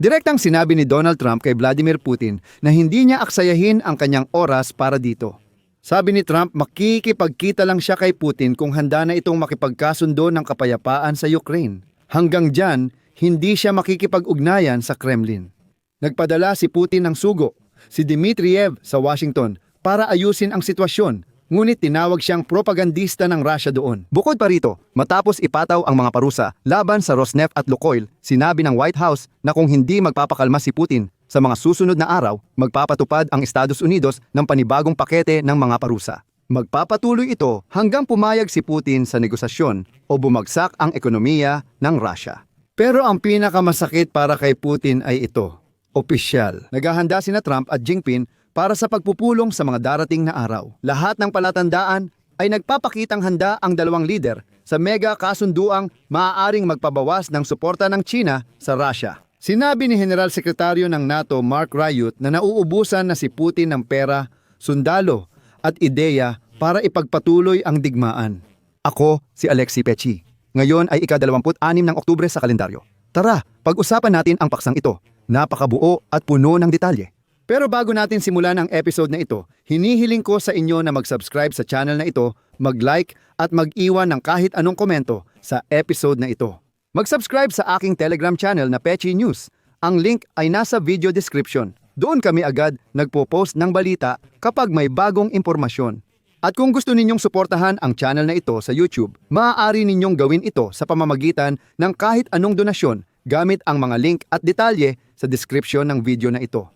Direktang sinabi ni Donald Trump kay Vladimir Putin na hindi niya aksayahin ang kanyang oras para dito. Sabi ni Trump makikipagkita lang siya kay Putin kung handa na itong makipagkasundo ng kapayapaan sa Ukraine. Hanggang dyan, hindi siya makikipag-ugnayan sa Kremlin. Nagpadala si Putin ng sugo, si Dmitriev sa Washington para ayusin ang sitwasyon, ngunit tinawag siyang propagandista ng Russia doon. Bukod pa rito, matapos ipataw ang mga parusa laban sa Rosneft at Lukoil, sinabi ng White House na kung hindi magpapakalma si Putin, sa mga susunod na araw, magpapatupad ang Estados Unidos ng panibagong pakete ng mga parusa. Magpapatuloy ito hanggang pumayag si Putin sa negosasyon o bumagsak ang ekonomiya ng Russia. Pero ang pinakamasakit para kay Putin ay ito. Opisyal. Naghahanda sina Trump at Jinping para sa pagpupulong sa mga darating na araw. Lahat ng palatandaan ay nagpapakitang handa ang dalawang lider sa mega kasunduang maaaring magpabawas ng suporta ng China sa Russia. Sinabi ni General Sekretaryo ng NATO Mark Ryut na nauubusan na si Putin ng pera, sundalo at ideya para ipagpatuloy ang digmaan. Ako si Alexi Pechi. Ngayon ay ika-26 ng Oktubre sa kalendaryo. Tara, pag-usapan natin ang paksang ito. Napakabuo at puno ng detalye. Pero bago natin simulan ang episode na ito, hinihiling ko sa inyo na mag-subscribe sa channel na ito, mag-like at mag-iwan ng kahit anong komento sa episode na ito. Mag-subscribe sa aking Telegram channel na Pechi News. Ang link ay nasa video description. Doon kami agad nagpo-post ng balita kapag may bagong impormasyon. At kung gusto ninyong suportahan ang channel na ito sa YouTube, maaari ninyong gawin ito sa pamamagitan ng kahit anong donasyon gamit ang mga link at detalye sa description ng video na ito.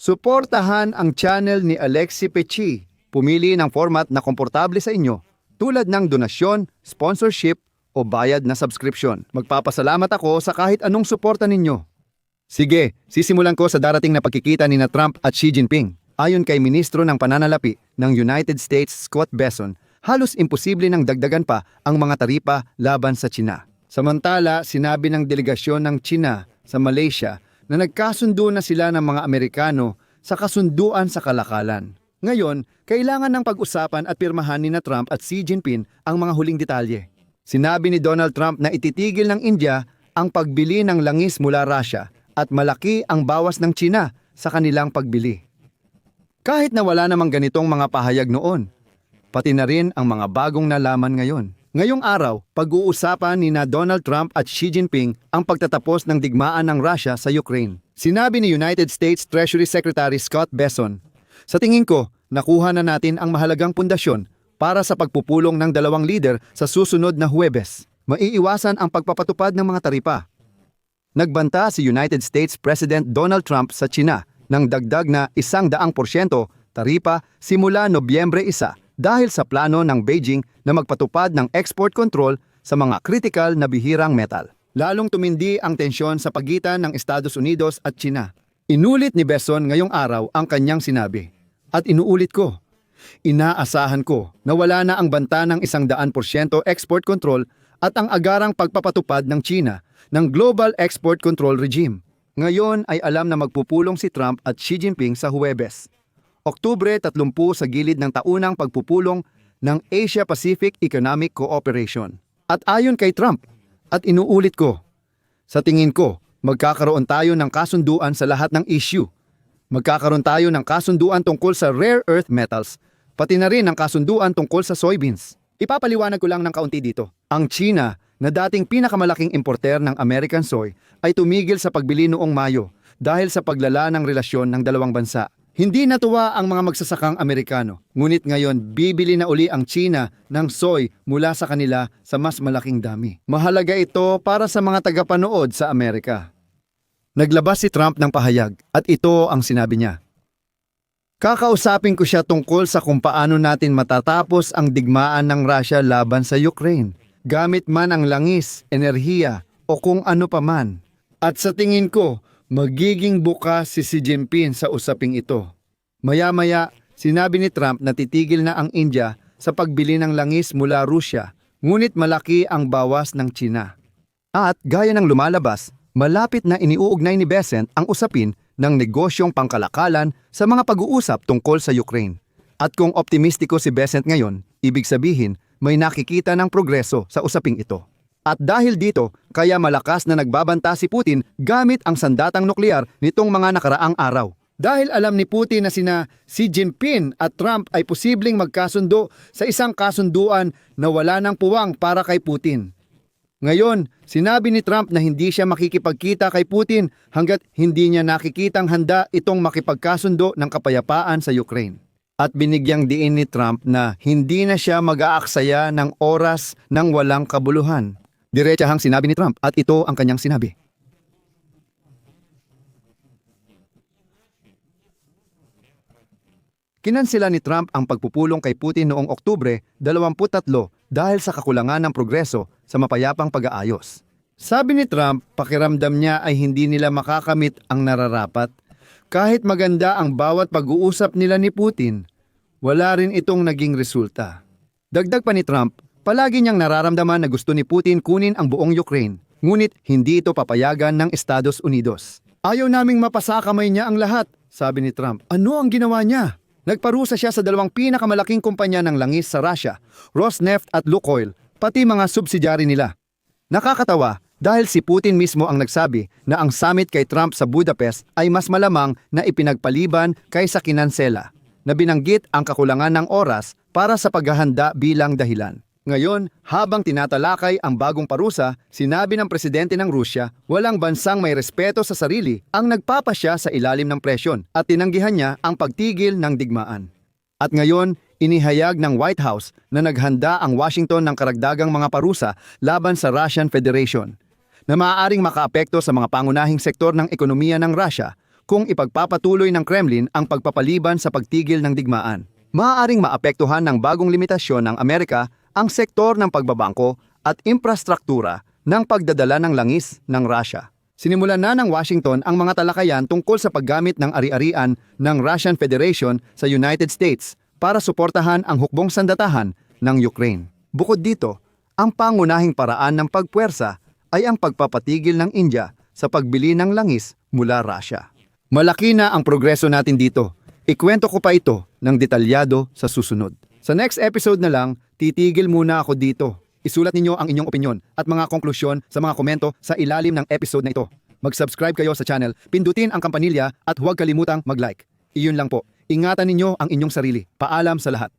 Suportahan ang channel ni Alexi Pechi. Pumili ng format na komportable sa inyo tulad ng donasyon, sponsorship o bayad na subscription. Magpapasalamat ako sa kahit anong suporta ninyo. Sige, sisimulan ko sa darating na pagkikita ni na Trump at Xi Jinping. Ayon kay Ministro ng Pananalapi ng United States Scott Besson, halos imposible nang dagdagan pa ang mga taripa laban sa China. Samantala, sinabi ng delegasyon ng China sa Malaysia na nagkasundo na sila ng mga Amerikano sa kasunduan sa kalakalan. Ngayon, kailangan ng pag-usapan at pirmahan ni na Trump at Xi Jinping ang mga huling detalye. Sinabi ni Donald Trump na ititigil ng India ang pagbili ng langis mula Russia at malaki ang bawas ng China sa kanilang pagbili. Kahit na wala namang ganitong mga pahayag noon, pati na rin ang mga bagong nalaman ngayon. Ngayong araw, pag-uusapan ni na Donald Trump at Xi Jinping ang pagtatapos ng digmaan ng Russia sa Ukraine. Sinabi ni United States Treasury Secretary Scott Besson, Sa tingin ko, nakuha na natin ang mahalagang pundasyon para sa pagpupulong ng dalawang lider sa susunod na Huwebes. Maiiwasan ang pagpapatupad ng mga taripa. Nagbanta si United States President Donald Trump sa China ng dagdag na isang daang porsyento taripa simula Nobyembre 1 dahil sa plano ng Beijing na magpatupad ng export control sa mga critical na bihirang metal. Lalong tumindi ang tensyon sa pagitan ng Estados Unidos at China. Inulit ni Besson ngayong araw ang kanyang sinabi. At inuulit ko, inaasahan ko na wala na ang banta ng isang daan porsyento export control at ang agarang pagpapatupad ng China ng Global Export Control Regime. Ngayon ay alam na magpupulong si Trump at Xi Jinping sa Huwebes. Oktubre 30 sa gilid ng taunang pagpupulong ng Asia-Pacific Economic Cooperation. At ayon kay Trump, at inuulit ko, sa tingin ko, magkakaroon tayo ng kasunduan sa lahat ng issue. Magkakaroon tayo ng kasunduan tungkol sa rare earth metals, pati na rin ng kasunduan tungkol sa soybeans. Ipapaliwanag ko lang ng kaunti dito. Ang China, na dating pinakamalaking importer ng American soy, ay tumigil sa pagbili noong Mayo dahil sa paglala ng relasyon ng dalawang bansa. Hindi natuwa ang mga magsasakang Amerikano, ngunit ngayon bibili na uli ang China ng soy mula sa kanila sa mas malaking dami. Mahalaga ito para sa mga tagapanood sa Amerika. Naglabas si Trump ng pahayag at ito ang sinabi niya. Kakausapin ko siya tungkol sa kung paano natin matatapos ang digmaan ng Russia laban sa Ukraine, gamit man ang langis, enerhiya o kung ano pa man. At sa tingin ko, magiging bukas si Xi Jinping sa usaping ito. Maya-maya, sinabi ni Trump na titigil na ang India sa pagbili ng langis mula Russia, ngunit malaki ang bawas ng China. At gaya ng lumalabas, malapit na iniuugnay ni Besant ang usapin ng negosyong pangkalakalan sa mga pag-uusap tungkol sa Ukraine. At kung optimistiko si Besant ngayon, ibig sabihin may nakikita ng progreso sa usaping ito. At dahil dito, kaya malakas na nagbabanta si Putin gamit ang sandatang nuklear nitong mga nakaraang araw. Dahil alam ni Putin na sina Xi Jinping at Trump ay posibleng magkasundo sa isang kasunduan na wala ng puwang para kay Putin. Ngayon, sinabi ni Trump na hindi siya makikipagkita kay Putin hanggat hindi niya nakikitang handa itong makipagkasundo ng kapayapaan sa Ukraine. At binigyang diin ni Trump na hindi na siya mag-aaksaya ng oras ng walang kabuluhan. Diretsahang sinabi ni Trump at ito ang kanyang sinabi. Kinansela ni Trump ang pagpupulong kay Putin noong Oktubre 23 dahil sa kakulangan ng progreso sa mapayapang pag-aayos. Sabi ni Trump, pakiramdam niya ay hindi nila makakamit ang nararapat. Kahit maganda ang bawat pag-uusap nila ni Putin, wala rin itong naging resulta. Dagdag pa ni Trump, palagi niyang nararamdaman na gusto ni Putin kunin ang buong Ukraine, ngunit hindi ito papayagan ng Estados Unidos. Ayaw naming mapasakamay niya ang lahat, sabi ni Trump. Ano ang ginawa niya? Nagparusa siya sa dalawang pinakamalaking kumpanya ng langis sa Russia, Rosneft at Lukoil, pati mga subsidyary nila. Nakakatawa dahil si Putin mismo ang nagsabi na ang summit kay Trump sa Budapest ay mas malamang na ipinagpaliban kaysa kinansela, na binanggit ang kakulangan ng oras para sa paghahanda bilang dahilan. Ngayon, habang tinatalakay ang bagong parusa, sinabi ng presidente ng Rusya, walang bansang may respeto sa sarili ang nagpapasya sa ilalim ng presyon at tinanggihan niya ang pagtigil ng digmaan. At ngayon, inihayag ng White House na naghanda ang Washington ng karagdagang mga parusa laban sa Russian Federation na maaaring makaapekto sa mga pangunahing sektor ng ekonomiya ng Russia kung ipagpapatuloy ng Kremlin ang pagpapaliban sa pagtigil ng digmaan. Maaaring maapektuhan ng bagong limitasyon ng Amerika ang sektor ng pagbabangko at infrastruktura ng pagdadala ng langis ng Russia. Sinimulan na ng Washington ang mga talakayan tungkol sa paggamit ng ari-arian ng Russian Federation sa United States para suportahan ang hukbong sandatahan ng Ukraine. Bukod dito, ang pangunahing paraan ng pagpuwersa ay ang pagpapatigil ng India sa pagbili ng langis mula Russia. Malaki na ang progreso natin dito. Ikwento ko pa ito ng detalyado sa susunod. Sa next episode na lang, titigil muna ako dito. Isulat ninyo ang inyong opinion at mga konklusyon sa mga komento sa ilalim ng episode na ito. Mag-subscribe kayo sa channel, pindutin ang kampanilya at huwag kalimutang mag-like. Iyon lang po. Ingatan ninyo ang inyong sarili. Paalam sa lahat.